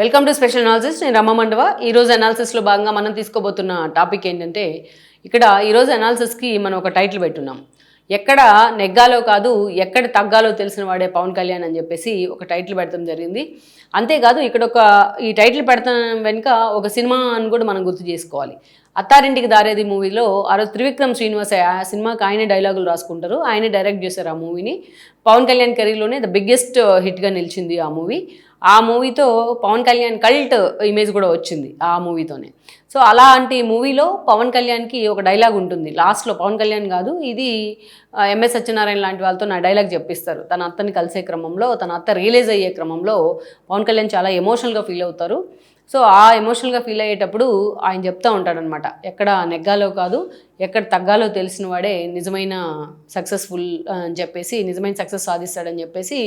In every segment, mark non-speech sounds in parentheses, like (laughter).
Welcome to special analysis నేను రమ్మ మండవ. ఈరోజు అనాలిసిస్లో భాగంగా మనం తీసుకోబోతున్న టాపిక్ ఏంటంటే ఇక్కడ ఈరోజు అనాలిసిస్కి మనం ఒక టైటిల్ పెట్టున్నాం. ఎక్కడ నెగ్గాలో కాదు ఎక్కడ తగ్గాలో తెలిసిన వాడే పవన్ కళ్యాణ్ అని చెప్పేసి ఒక టైటిల్ పెడతాం జరిగింది. అంతేకాదు ఇక్కడ ఒక ఈ టైటిల్ పెడతాం వెనుక ఒక సినిమా అని కూడా మనం గుర్తు చేసుకోవాలి. అత్తారింటికి దారేది మూవీలో ఆ రోజు త్రివిక్రమ్ శ్రీనివాస్ ఆ సినిమాకి ఆయనే డైలాగులు రాసుకుంటారు. ఆయనే డైరెక్ట్ చేశారు ఆ మూవీని. పవన్ కళ్యాణ్ కెరీర్లోనే ద బిగ్గెస్ట్ హిట్గా నిలిచింది ఆ మూవీ. ఆ మూవీతో Pawan Kalyan cult image uh, కూడా వచ్చింది ఆ మూవీతోనే. సో అలాంటి మూవీలో పవన్ కళ్యాణ్కి ఒక డైలాగ్ ఉంటుంది. లాస్ట్లో పవన్ కళ్యాణ్ కాదు ఇది uh, ఎంఎస్ సత్యనారాయణ లాంటి వాళ్ళతో నా డైలాగ్ చెప్పిస్తారు. తన అత్తని కలిసే క్రమంలో తన అత్త రియలైజ్ అయ్యే క్రమంలో పవన్ కళ్యాణ్ చాలా ఎమోషనల్గా ఫీల్ అవుతారు. సో ఆ ఎమోషనల్గా ఫీల్ అయ్యేటప్పుడు ఆయన చెప్తూ ఉంటాడనమాట ఎక్కడ నెగ్గాలో కాదు ఎక్కడ తగ్గాలో తెలిసిన వాడే నిజమైన సక్సెస్ఫుల్ అని చెప్పేసి నిజమైన సక్సెస్ సాధిస్తాడని చెప్పేసి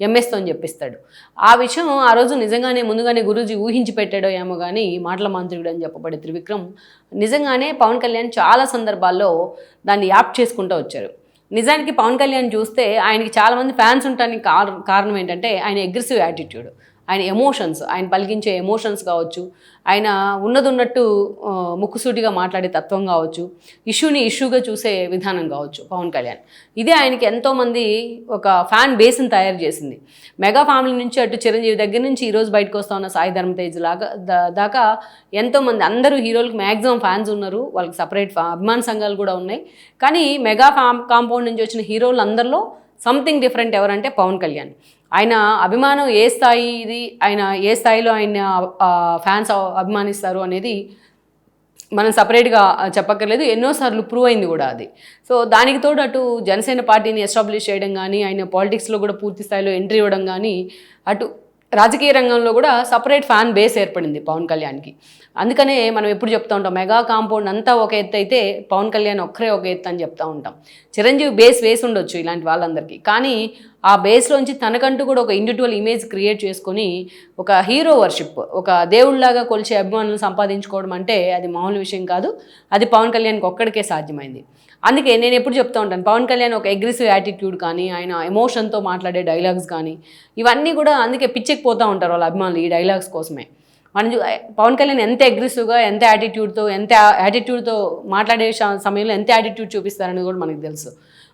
ఎంఎస్తో అని చెప్పిస్తాడు. ఆ విషయం ఆ రోజు నిజంగానే ముందుగానే గురూజీ ఊహించి పెట్టాడో ఏమో కానీ మాటల మాంత్రికుడు అని చెప్పబడే త్రివిక్రమ్ నిజంగానే పవన్ కళ్యాణ్ చాలా సందర్భాల్లో దాన్ని యాప్ చేసుకుంటూ వచ్చారు. నిజానికి పవన్ కళ్యాణ్ చూస్తే ఆయనకి చాలామంది ఫ్యాన్స్ ఉండటానికి కారణం ఏంటంటే ఆయన అగ్రెసివ్ యాటిట్యూడ్ ఆయన ఎమోషన్స్ ఆయన పలికించే ఎమోషన్స్ కావచ్చు ఆయన ఉన్నదున్నట్టు ముక్కుసూటిగా మాట్లాడే తత్వం కావచ్చు ఇష్యూని ఇష్యూగా చూసే విధానం కావచ్చు పవన్ కళ్యాణ్. ఇదే ఆయనకి ఎంతోమంది ఒక ఫ్యాన్ బేస్ని తయారు చేసింది. మెగా ఫ్యామిలీ నుంచి అటు చిరంజీవి దగ్గర నుంచి ఈరోజు బయటకు వస్తా ఉన్న సాయి ధర్మతేజ్ లాగా దాకా ఎంతోమంది అందరూ హీరోలకు మ్యాక్సిమం ఫ్యాన్స్ ఉన్నారు వాళ్ళకి సపరేట్ అభిమాన సంఘాలు కూడా ఉన్నాయి. కానీ మెగా ఫ్యామ్ కాంపౌండ్ నుంచి వచ్చిన హీరోలు అందరిలో సంథింగ్ డిఫరెంట్ ఎవరంటే పవన్ కళ్యాణ్. ఆయన అభిమానం ఏ స్థాయిది ఆయన ఏ స్థాయిలో ఆయన ఫ్యాన్స్ అభిమానిస్తారు అనేది మనం సపరేట్గా చెప్పక్కర్లేదు. ఎన్నోసార్లు ప్రూవ్ అయింది కూడా అది. సో దానికి తోడు అటు జనసేన పార్టీని ఎస్టాబ్లిష్ చేయడం కానీ ఆయన పాలిటిక్స్లో కూడా పూర్తి స్థాయిలో ఎంట్రీ ఇవ్వడం కానీ అటు రాజకీయ రంగంలో కూడా సపరేట్ ఫ్యాన్ బేస్ ఏర్పడింది పవన్ కళ్యాణ్కి. అందుకనే మనం ఎప్పుడు చెప్తా ఉంటాం మెగా కాంపౌండ్ అంతా ఒక ఎత్తు అయితే పవన్ కళ్యాణ్ ఒక్కరే ఒక ఎత్తు అని చెప్తూ ఉంటాం. చిరంజీవి బేస్ వేసి ఉండొచ్చు ఇలాంటి వాళ్ళందరికీ. కానీ ఆ బేస్లోంచి తనకంటూ కూడా ఒక ఇండివిజువల్ ఇమేజ్ క్రియేట్ చేసుకొని ఒక హీరో వర్షిప్ ఒక దేవుళ్ళలాగా కొలిచే అభిమానులు సంపాదించుకోవడం అంటే అది మామూలు విషయం కాదు. అది పవన్ కళ్యాణ్కి ఒక్కడికే సాధ్యమైంది. అందుకే నేను ఎప్పుడు చెప్తూ ఉంటాను పవన్ కళ్యాణ్ ఒక అగ్రెసివ్ యాటిట్యూడ్ కానీ ఆయన ఎమోషన్తో మాట్లాడే డైలాగ్స్ కానీ ఇవన్నీ కూడా అందుకే పిచ్చెక్కిపోతూ ఉంటారు వాళ్ళ అభిమానులు ఈ డైలాగ్స్ కోసమే. మనం పవన్ కళ్యాణ్ ఎంత అగ్రెసివ్గా ఎంత యాటిట్యూడ్తో ఎంత యాటిట్యూడ్తో మాట్లాడే సమయంలో ఎంత యాటిట్యూడ్ చూపిస్తారని కూడా మనకు తెలుసు.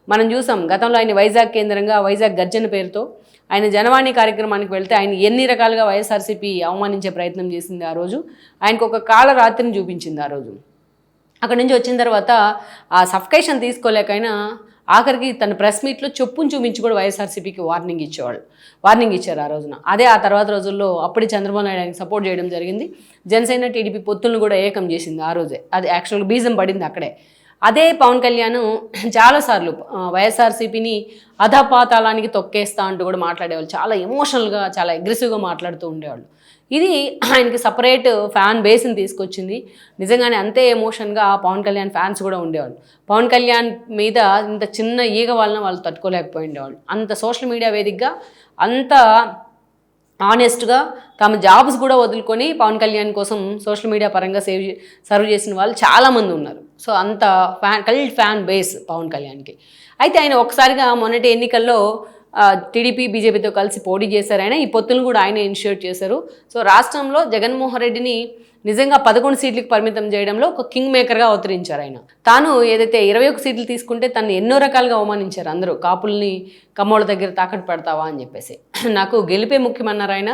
మనం చూసాం గతంలో ఆయన వైజాగ్ కేంద్రంగా వైజాగ్ గర్జన పేరుతో ఆయన జనవాణి కార్యక్రమానికి వెళ్తే ఆయన ఎన్ని రకాలుగా వైఎస్ఆర్సీపీ అవమానించే ప్రయత్నం చేసింది ఆ రోజు. ఆయనకు ఒక కాలరాత్రిని చూపించింది ఆ రోజు. అక్కడి నుంచి వచ్చిన తర్వాత ఆ సఫకేషన్ తీసుకోలేకైనా ఆఖరికి తన ప్రెస్ మీట్లో చెప్పును చూపించి కూడా వైఎస్ఆర్సీపీకి వార్నింగ్ ఇచ్చేవాళ్ళు. వార్నింగ్ ఇచ్చారు ఆ రోజున. అదే ఆ తర్వాత రోజుల్లో అప్పుడే చంద్రబాబు నాయుడు ఆయనకి సపోర్ట్ చేయడం జరిగింది. జనసేన టీడీపీ పొత్తులను కూడా ఏకం చేసింది ఆ రోజే. అది యాక్చువల్గా బీజం పడింది అక్కడే. అదే పవన్ కళ్యాణ్ చాలాసార్లు వైఎస్ఆర్సీపీని అధపాతాళానికి తొక్కేస్తా అంటూ కూడా మాట్లాడేవాళ్ళు. చాలా ఎమోషనల్గా చాలా అగ్రెసివ్గా మాట్లాడుతూ ఉండేవాళ్ళు. ఇది ఆయనకి సపరేట్ ఫ్యాన్ బేస్ని తీసుకొచ్చింది. నిజంగానే అంతే ఎమోషన్గా పవన్ కళ్యాణ్ ఫ్యాన్స్ కూడా ఉండేవాళ్ళు. పవన్ కళ్యాణ్ మీద ఇంత చిన్న ఈగ వాళ్ళని వాళ్ళు తట్టుకోలేకపోయిండేవాళ్ళు. అంత సోషల్ మీడియా వేదికగా అంత ఆనెస్ట్గా తమ జాబ్స్ కూడా వదులుకొని పవన్ కళ్యాణ్ కోసం సోషల్ మీడియా పరంగా సేవ్ సర్వ్ చేసిన వాళ్ళు చాలామంది ఉన్నారు. సో అంత fan cult fan base Pawan కళ్యాణ్కి. అయితే ఆయన ఒకసారిగా మొన్నటి ఎన్నికల్లో టీడీపీ బీజేపీతో కలిసి పోటీ చేశారు ఆయన. ఈ పొత్తులను కూడా ఆయన ఇనిషియేట్ చేశారు. సో రాష్ట్రంలో జగన్మోహన్ రెడ్డిని నిజంగా పదకొండు సీట్లకు పరిమితం చేయడంలో ఒక కింగ్ మేకర్గా అవతరించారు ఆయన. తాను ఏదైతే ఇరవై ఒక సీట్లు తీసుకుంటే తను ఎన్నో రకాలుగా అవమానించారు అందరూ. కాపుల్ని కమ్మోళ్ళ దగ్గర తాకట్టు పెడతావా అని చెప్పేసి. నాకు గెలిపే ముఖ్యమన్నారు ఆయన.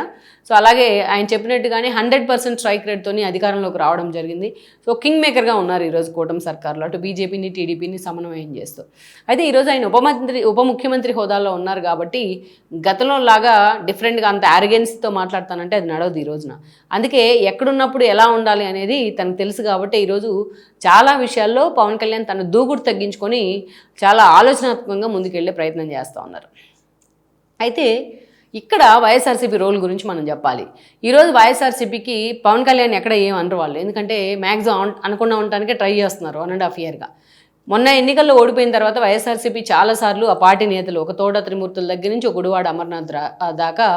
సో అలాగే ఆయన చెప్పినట్టుగానే హండ్రెడ్ పర్సెంట్ స్ట్రైక్ రేట్తోని అధికారంలోకి రావడం జరిగింది. సో కింగ్ మేకర్గా ఉన్నారు ఈరోజు కూటమి సర్కార్లో. అటు బీజేపీని టీడీపీని సమన్వయం చేస్తూ. అయితే ఈరోజు ఆయన ఉప మంత్రి ఉప ముఖ్యమంత్రి హోదాలో ఉన్నారు కాబట్టి గతంలో లాగా డిఫరెంట్గా అంత యారగెన్స్తో మాట్లాడతానంటే అది నడవదు ఈ రోజున. అందుకే ఎక్కడున్నప్పుడు ఎలా ఉండాలి అనేది తనకు తెలుసు కాబట్టి ఈరోజు చాలా విషయాల్లో పవన్ కళ్యాణ్ తన దూకుడు తగ్గించుకొని చాలా ఆలోచనాత్మకంగా ముందుకెళ్ళే ప్రయత్నం చేస్తూ ఉన్నారు. అయితే ఇక్కడ వైఎస్ఆర్సీపీ రోల్ గురించి మనం చెప్పాలి. ఈరోజు వైఎస్ఆర్సీపీకి పవన్ కళ్యాణ్ ఎక్కడ ఏం అనరు వాళ్ళు. ఎందుకంటే మ్యాక్సిమం అనుకున్న ఉండటానికే ట్రై చేస్తున్నారు వన్ అండ్ హాఫ్ ఇయర్గా మొన్న ఎన్నికల్లో ఓడిపోయిన తర్వాత వైఎస్ఆర్సీపీ చాలాసార్లు ఆ పార్టీ నేతలు ఒక తోట త్రిమూర్తుల దగ్గర నుంచి ఒక గుడివాడ అమర్నాథ్ దాకా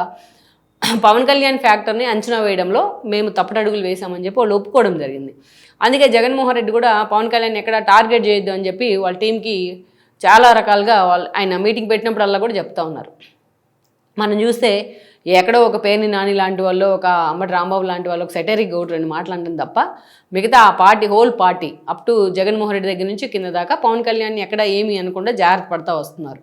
(clears throat) పవన్ కళ్యాణ్ ఫ్యాక్టర్ని అంచనా వేయడంలో మేము తప్పటడుగులు వేశామని చెప్పి వాళ్ళు ఒప్పుకోవడం జరిగింది. అందుకే జగన్మోహన్ రెడ్డి కూడా పవన్ కళ్యాణ్ ఎక్కడ టార్గెట్ చేయొద్దు అని చెప్పి వాళ్ళ టీంకి చాలా రకాలుగా వాళ్ళు ఆయన మీటింగ్ పెట్టినప్పుడల్లా కూడా చెప్తా ఉన్నారు. మనం చూస్తే ఎక్కడో ఒక పేరుని నాని లాంటి వాళ్ళు ఒక అమ్మటి రాంబాబు లాంటి వాళ్ళు ఒక సెటరిక్ ఒకటి రెండు మాట్లాడటం తప్ప మిగతా ఆ party whole party up to Jaganmohan Reddy దగ్గర నుంచి కింద దాకా పవన్ కళ్యాణ్ ఎక్కడ ఏమి అనకుండా జాగ్రత్త పడతా వస్తున్నారు.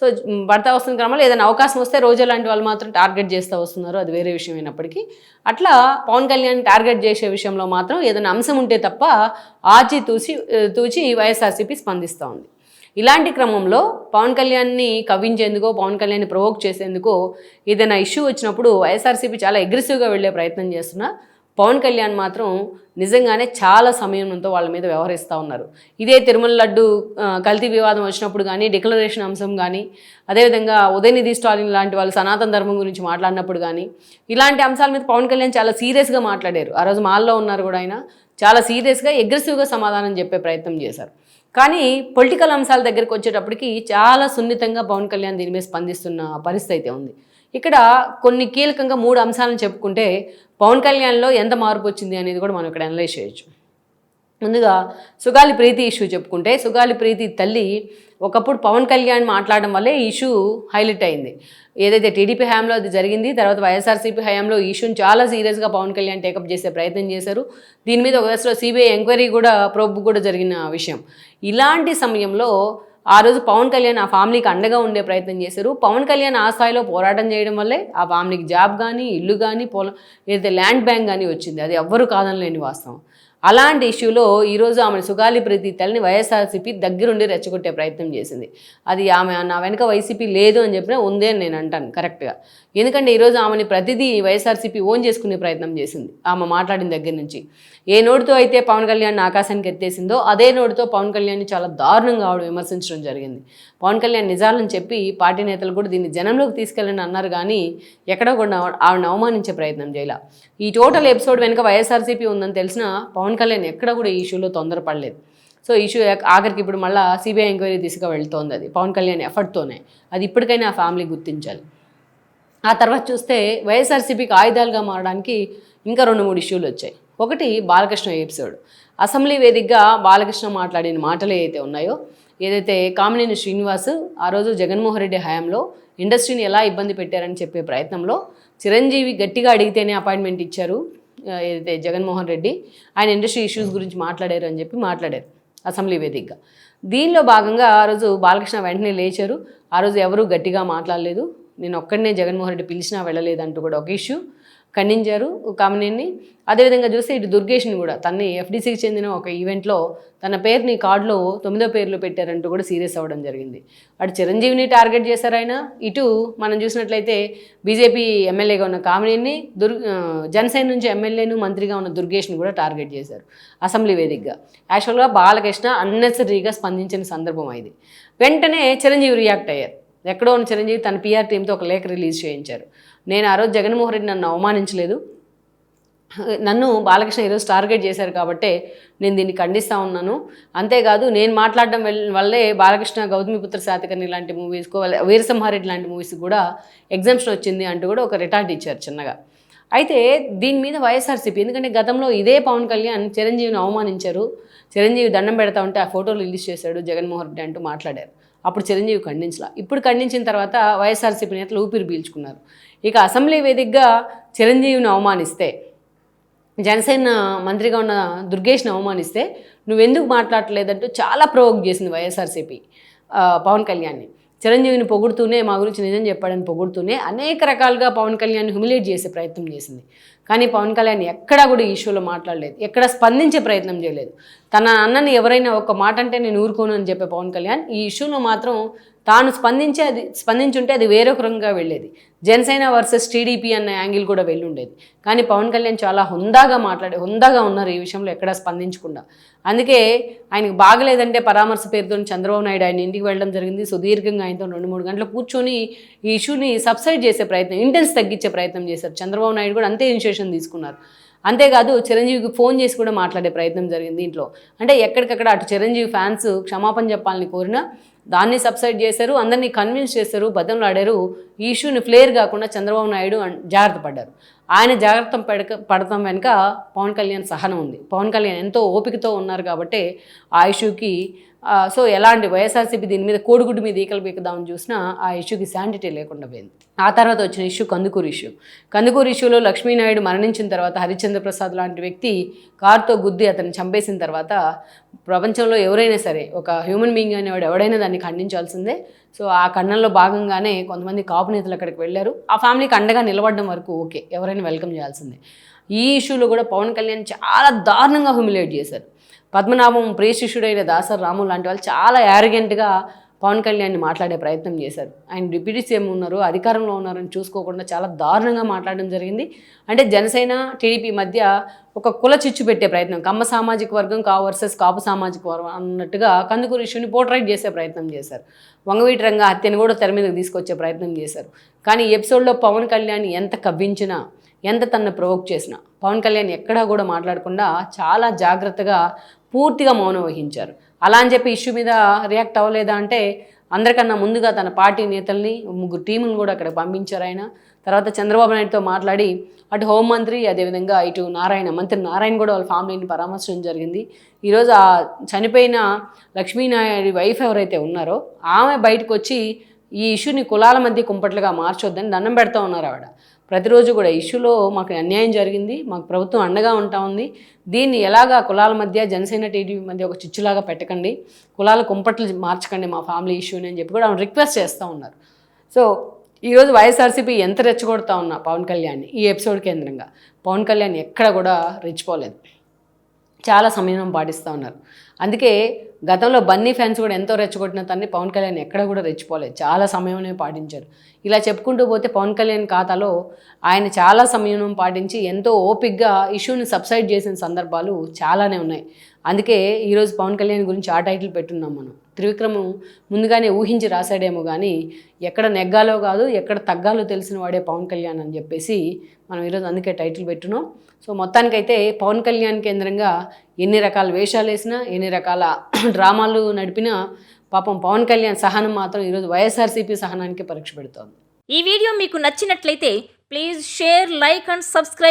సో పడతా వస్తున్న క్రమంలో ఏదైనా అవకాశం వస్తే రోజా లాంటి వాళ్ళు మాత్రం టార్గెట్ చేస్తూ వస్తున్నారు. అది వేరే విషయం అయినప్పటికీ. అట్లా పవన్ కళ్యాణ్ టార్గెట్ చేసే విషయంలో మాత్రం ఏదైనా అంశం ఉంటే తప్ప ఆచి తూచి తూచి వైఎస్ఆర్సీపీ స్పందిస్తూ ఉంది. ఇలాంటి క్రమంలో పవన్ కళ్యాణ్ని కవ్వించేందుకో పవన్ కళ్యాణ్ని ప్రొవోక్ చేసేందుకో ఏదైనా ఇష్యూ వచ్చినప్పుడు వైఎస్ఆర్సీపీ చాలా అగ్రెసివ్గా వెళ్ళే ప్రయత్నం చేస్తున్నా. పవన్ కళ్యాణ్ మాత్రం నిజంగానే చాలా సమయంతో వాళ్ళ మీద వ్యవహరిస్తూ ఉన్నారు. ఇదే తిరుమల లడ్డు కల్తీ వివాదం వచ్చినప్పుడు కానీ డిక్లరేషన్ అంశం కానీ అదేవిధంగా ఉదయనిధి స్టాలిన్ లాంటి వాళ్ళు సనాతన ధర్మం గురించి మాట్లాడినప్పుడు కానీ ఇలాంటి అంశాల మీద పవన్ కళ్యాణ్ చాలా సీరియస్గా మాట్లాడారు. ఆ రోజు మాల్లో ఉన్నారు కూడా ఆయన. చాలా సీరియస్గా అగ్రెసివ్గా సమాధానం చెప్పే ప్రయత్నం చేశారు. కానీ పొలిటికల్ అంశాల దగ్గరికి వచ్చేటప్పటికి చాలా సున్నితంగా పవన్ కళ్యాణ్ దీని మీద స్పందిస్తున్న పరిస్థితి అయితే ఉంది. ఇక్కడ కొన్ని కీలకంగా మూడు అంశాలను చెప్పుకుంటే పవన్ కళ్యాణ్లో ఎంత మార్పు వచ్చింది అనేది కూడా మనం ఇక్కడ అనలైజ్ చేయొచ్చు. ముందుగా సుగాలి ప్రీతి ఇష్యూ చెప్పుకుంటే సుగాలి ప్రీతి తల్లి ఒకప్పుడు పవన్ కళ్యాణ్ మాట్లాడడం వల్లే ఈ ఇష్యూ హైలైట్ అయింది. ఏదైతే టీడీపీ హయాంలో అది జరిగింది తర్వాత వైఎస్ఆర్సీపీ హయాంలో ఈ ఇష్యూని చాలా సీరియస్గా పవన్ కళ్యాణ్ టేకప్ చేసే ప్రయత్నం చేశారు. దీని మీద ఒక దశలో సిబిఐ ఎంక్వైరీ కూడా ప్రోబ్ కూడా జరిగిన విషయం. ఇలాంటి సమయంలో ఆ రోజు పవన్ కళ్యాణ్ ఆ ఫ్యామిలీకి అండగా ఉండే ప్రయత్నం చేశారు. పవన్ కళ్యాణ్ ఆ స్థాయిలో పోరాటం చేయడం వల్లే ఆ ఫ్యామిలీకి జాబ్ కానీ ఇల్లు కానీ పొలం ఏదైతే ల్యాండ్ బ్యాంక్ కానీ వచ్చింది అది ఎవ్వరూ కాదనలేని వాస్తవం. అలాంటి ఇష్యూలో ఈరోజు ఆమె సుగాలి ప్రీతి తల్లిని వైఎస్ఆర్సీపీ దగ్గరుండి రెచ్చగొట్టే ప్రయత్నం చేసింది. అది ఆమె నా వెనుక వైసీపీ లేదు అని చెప్పినా ఉంది అని నేను అంటాను కరెక్ట్గా ఎందుకంటే ఈరోజు ఆమెని ప్రతిదీ వైఎస్ఆర్సీపీ ఓన్ చేసుకునే ప్రయత్నం చేసింది ఆమె మాట్లాడిన దగ్గర నుంచి. ఏ నోటితో అయితే పవన్ కళ్యాణ్ ఆకాశానికి ఎత్తేసిందో అదే నోటితో పవన్ కళ్యాణ్ని చాలా దారుణంగా ఆవిడ విమర్శించడం జరిగింది. పవన్ కళ్యాణ్ నిజాలను చెప్పి పార్టీ నేతలు కూడా దీన్ని జనంలోకి తీసుకెళ్ళని అన్నారు కానీ ఎక్కడో కూడా ఆవిడని అవమానించే ప్రయత్నం చేయాల. ఈ టోటల్ ఎపిసోడ్ వెనుక వైఎస్ఆర్సీపీ ఉందని తెలిసిన పవన్ కళ్యాణ్ ఎక్కడ కూడా ఈ ఇష్యూలో తొందరపడలేదు. సో ఇష్యూ ఆఖరికి ఇప్పుడు మళ్ళీ సిబిఐ ఎంక్వైరీ దిశగా వెళ్తోంది అది పవన్ కళ్యాణ్ ఎఫర్ట్తోనే. అది ఇప్పటికైనా ఆ ఫ్యామిలీ గుర్తించాలి. ఆ తర్వాత చూస్తే వైఎస్ఆర్సీపీకి ఆయుధాలుగా మారడానికి ఇంకా రెండు మూడు ఇష్యూలు వచ్చాయి. ఒకటి బాలకృష్ణ ఎపిసోడ్ అసెంబ్లీ వేదికగా బాలకృష్ణ మాట్లాడిన మాటలు ఏవైతే ఉన్నాయో ఏదైతే కామినేని శ్రీనివాస్ ఆ రోజు జగన్మోహన్ రెడ్డి హయాంలో ఇండస్ట్రీని ఎలా ఇబ్బంది పెట్టారని చెప్పే ప్రయత్నంలో చిరంజీవి గట్టిగా అడిగితేనే అపాయింట్మెంట్ ఇచ్చారు. ఏదైతే జగన్మోహన్ రెడ్డి ఆయన ఇండస్ట్రీ ఇష్యూస్ గురించి మాట్లాడారు అని చెప్పి మాట్లాడారు అసెంబ్లీ వేదికగా. దీనిలో భాగంగా ఆ రోజు బాలకృష్ణ వెంటనే లేచారు. ఆ రోజు ఎవరూ గట్టిగా మాట్లాడలేదు. నేను ఒక్కడనే జగన్మోహన్ రెడ్డి పిలిచినా వెళ్ళలేదంటూ కూడా ఒక ఇష్యూ ఖండించారు కామినేని. అదేవిధంగా చూస్తే ఇటు దుర్గేష్ని కూడా తన్ని ఎఫ్డీసీకి చెందిన ఒక ఈవెంట్లో తన పేరుని కార్డులో తొమ్మిదో పేర్లు పెట్టారంటూ కూడా సీరియస్ అవ్వడం జరిగింది. అటు చిరంజీవిని టార్గెట్ చేశారు ఆయన. ఇటు మనం చూసినట్లయితే బీజేపీ ఎమ్మెల్యేగా ఉన్న కామినేని దుర్ జనసేన నుంచి ఎమ్మెల్యేను మంత్రిగా ఉన్న దుర్గేష్ని కూడా టార్గెట్ చేశారు అసెంబ్లీ వేదికగా. యాక్చువల్గా బాలకృష్ణ అన్నెసరీగా స్పందించిన సందర్భం ఇది. వెంటనే చిరంజీవి రియాక్ట్ అయ్యారు. ఎక్కడో ఉన్న చిరంజీవి తన పీఆర్ టీంతో ఒక లేఖ రిలీజ్ చేయించారు. నేను ఆ రోజు జగన్మోహన్ రెడ్డి నన్ను అవమానించలేదు. నన్ను బాలకృష్ణ ఈరోజు టార్గెట్ చేశారు కాబట్టే నేను దీన్ని ఖండిస్తూ ఉన్నాను. అంతేకాదు నేను మాట్లాడడం వల్లే బాలకృష్ణ గౌతమిపుత్ర శాతకర్ణి లాంటి మూవీస్ వీరసింహారెడ్డి లాంటి మూవీస్ కూడా ఎగ్జామ్షన్ వచ్చింది అంటూ కూడా ఒక రిటార్ట్ ఇచ్చారు చిన్నగా. అయితే దీని మీద వైఎస్ఆర్సీపీ ఎందుకంటే గతంలో ఇదే పవన్ కళ్యాణ్ చిరంజీవిని అవమానించారు. చిరంజీవి దండం పెడతా ఉంటే ఆ ఫోటోలు రిలీజ్ చేశాడు జగన్మోహన్ రెడ్డి అంటూ మాట్లాడారు. అప్పుడు చిరంజీవి ఖండించలా. ఇప్పుడు ఖండించిన తర్వాత వైఎస్ఆర్సీపీ నేతలు ఊపిరి పీల్చుకున్నారు. ఇక అసెంబ్లీ వేదికగా చిరంజీవిని అవమానిస్తే జనసేన మంత్రిగా ఉన్న దుర్గేష్ని అవమానిస్తే నువ్వెందుకు మాట్లాడలేదంటూ చాలా ప్రొవోక్ చేసింది వైఎస్ఆర్సీపీ పవన్ కళ్యాణ్ని. చిరంజీవిని పొగుడుతూనే మా గురించి నిజం చెప్పాడని పొగుడుతూనే అనేక రకాలుగా పవన్ కళ్యాణ్ హ్యూమిలేట్ చేసే ప్రయత్నం చేసింది. కానీ పవన్ కళ్యాణ్ ఎక్కడా కూడా ఈ ఇష్యూలో మాట్లాడలేదు. ఎక్కడ స్పందించే ప్రయత్నం చేయలేదు. తన అన్నని ఎవరైనా ఒక మాట అంటే నేను ఊరుకోను అని చెప్పే పవన్ కళ్యాణ్ ఈ ఇష్యూలో మాత్రం తాను స్పందించి అది స్పందించుంటే అది వేరొక రంగా వెళ్ళేది. జనసేన వర్సెస్ టీడీపీ అన్న యాంగిల్ కూడా వెళ్ళి ఉండేది కానీ పవన్ కళ్యాణ్ చాలా హుందాగా మాట్లాడే హుందాగా ఉన్నారు ఈ విషయంలో ఎక్కడా స్పందించకుండా. అందుకే ఆయనకు బాగలేదంటే పరామర్శ పేరుతో చంద్రబాబు నాయుడు ఆయన ఇంటికి వెళ్ళడం జరిగింది. సుదీర్ఘంగా ఆయనతో రెండు మూడు గంటలు కూర్చొని ఈ ఇష్యూని సబ్సైడ్ చేసే ప్రయత్నం ఇంటెన్స్ తగ్గించే ప్రయత్నం చేశారు. చంద్రబాబు నాయుడు కూడా అంతే ఇనిషియేషన్ తీసుకున్నారు. అంతేకాదు చిరంజీవికి ఫోన్ చేసి కూడా మాట్లాడే ప్రయత్నం జరిగింది దీంట్లో అంటే ఎక్కడికక్కడ అటు చిరంజీవి ఫ్యాన్స్ క్షమాపణ చెప్పాలని కోరిన దాన్ని సబ్సైడ్ చేశారు అందరినీ కన్విన్స్ చేశారు బతంలాడారు ఈ ఇష్యూని ఫ్లేర్ కాకుండా చంద్రబాబు నాయుడు జాగ్రత్త పడ్డారు. ఆయన జాగ్రత్త పడక పడతాం వెనుక పవన్ కళ్యాణ్ సహనం ఉంది. పవన్ కళ్యాణ్ ఎంతో ఓపికతో ఉన్నారు కాబట్టి ఆ ఇష్యూకి సో ఎలాంటి వైఎస్ఆర్సీపీ దీని మీద కోడిగుడ్డు మీద ఈకలు బీకదామని చూసినా ఆ ఇష్యూకి శాంటిటీ లేకుండా పోయింది. ఆ తర్వాత వచ్చిన ఇష్యూ కందుకూరు ఇష్యూ. కందుకూరు ఇష్యూలో లక్ష్మీనాయుడు మరణించిన తర్వాత హరిచంద్ర ప్రసాద్ లాంటి వ్యక్తి కారుతో గుద్ది అతన్ని చంపేసిన తర్వాత ప్రపంచంలో ఎవరైనా సరే ఒక హ్యూమన్ బీయింగ్ అనేవాడు ఎవడైనా దాన్ని ఖండించాల్సిందే. సో ఆ ఖండంలో భాగంగానే కొంతమంది కాపు నేతలు అక్కడికి వెళ్ళారు. ఆ ఫ్యామిలీకి అండగా నిలబడడం వరకు ఓకే ఎవరైనా వెల్కమ్ చేయాల్సిందే. ఈ ఇష్యూలో కూడా పవన్ కళ్యాణ్ చాలా దారుణంగా హ్యూమిలేట్ చేశారు. పద్మనాభం ప్రియ శిష్యుడైన దాసర్ రాము లాంటి వాళ్ళు చాలా యారగెంట్గా పవన్ కళ్యాణ్ని మాట్లాడే ప్రయత్నం చేశారు. ఆయన డిప్యూటీ సీఎం ఉన్నారు అధికారంలో ఉన్నారని చూసుకోకుండా చాలా దారుణంగా మాట్లాడడం జరిగింది. అంటే జనసేన టీడీపీ మధ్య ఒక కుల చిచ్చు పెట్టే ప్రయత్నం కమ్మ సామాజిక వర్గం కా వర్సెస్ కాపు సామాజిక వర్గం అన్నట్టుగా కందుకూరు ఇష్యూని పోర్ట్రైట్ చేసే ప్రయత్నం చేశారు. వంగవీటి రంగ హత్యను కూడా తెర మీదకి తీసుకొచ్చే ప్రయత్నం చేశారు. కానీ ఎపిసోడ్లో పవన్ కళ్యాణ్ ఎంత కవ్వించినా ఎంత తనను ప్రొవోక్ చేసినా. పవన్ కళ్యాణ్ ఎక్కడా కూడా మాట్లాడకుండా చాలా జాగ్రత్తగా పూర్తిగా మౌనం వహించారు. అలా అని చెప్పి ఇష్యూ మీద రియాక్ట్ అవ్వలేదా అంటే అందరికన్నా ముందుగా తన పార్టీ నేతల్ని ముగ్గురు టీములను కూడా అక్కడ పంపించారు ఆయన. తర్వాత చంద్రబాబు నాయుడుతో మాట్లాడి అటు హోంమంత్రి అదేవిధంగా ఇటు నారాయణ మంత్రి నారాయణ కూడా వాళ్ళ ఫ్యామిలీని పరామర్శించడం జరిగింది. ఈరోజు ఆ చనిపోయిన లక్ష్మీనాయుడి వైఫ్ ఎవరైతే ఉన్నారో ఆమె బయటకు వచ్చి ఈ ఇష్యూని కులాల మధ్య కుంపట్లుగా మార్చొద్దని దండం పెడతా ఉన్నారు ఆవిడ. ప్రతిరోజు కూడా ఇష్యూలో మాకు అన్యాయం జరిగింది మాకు ప్రభుత్వం అండగా ఉంటా ఉంది. దీన్ని ఎలాగా కులాల మధ్య జనసేన టీడీపీ మధ్య ఒక చిచ్చులాగా పెట్టకండి కులాల కుంపట్లు మార్చకండి మా ఫ్యామిలీ ఇష్యూని అని చెప్పి కూడా ఆమె రిక్వెస్ట్ చేస్తూ ఉన్నారు. సో ఈరోజు వైఎస్ఆర్సీపీ ఎంత రెచ్చగొడతా ఉన్నా పవన్ కళ్యాణ్ ఈ ఎపిసోడ్ కేంద్రంగా. పవన్ కళ్యాణ్ ఎక్కడ కూడా రెచ్చిపోలేదు. చాలా సంయమనం పాటిస్తూ ఉన్నారు. అందుకే గతంలో బన్నీ ఫ్యాన్స్ కూడా ఎంతో రెచ్చగొట్టిన తన్ని పవన్ కళ్యాణ్ ఎక్కడ కూడా రెచ్చిపోలేదు. చాలా సమయమే పాటించారు. ఇలా చెప్పుకుంటూ పోతే పవన్ కళ్యాణ్ ఖాతాలో ఆయన చాలా సంయమనం పాటించి ఎంతో ఓపిక్గా ఇష్యూని సబ్సైడ్ చేసిన సందర్భాలు చాలానే ఉన్నాయి. అందుకే ఈరోజు పవన్ కళ్యాణ్ గురించి ఆ టైటిల్ పెట్టున్నాం మనం. త్రివిక్రము ముందుగానే ఊహించి రాశాడేమో కానీ ఎక్కడ నెగ్గాలో కాదు ఎక్కడ తగ్గాలో తెలిసిన వాడే పవన్ కళ్యాణ్ అని చెప్పేసి మనం ఈరోజు అందుకే టైటిల్ పెట్టున్నాం. సో మొత్తానికైతే పవన్ కళ్యాణ్ కేంద్రంగా ఎన్ని రకాల వేషాలు వేసినా ఎన్ని రకాల (clears throat) డ్రామాలు నడిపినా పాపం పవన్ కళ్యాణ్ సహనం మాత్రం ఈరోజు వైఎస్ఆర్సీపీ సహనానికి పరీక్ష పెడుతోంది. ఈ వీడియో మీకు నచ్చినట్లయితే please share like and subscribe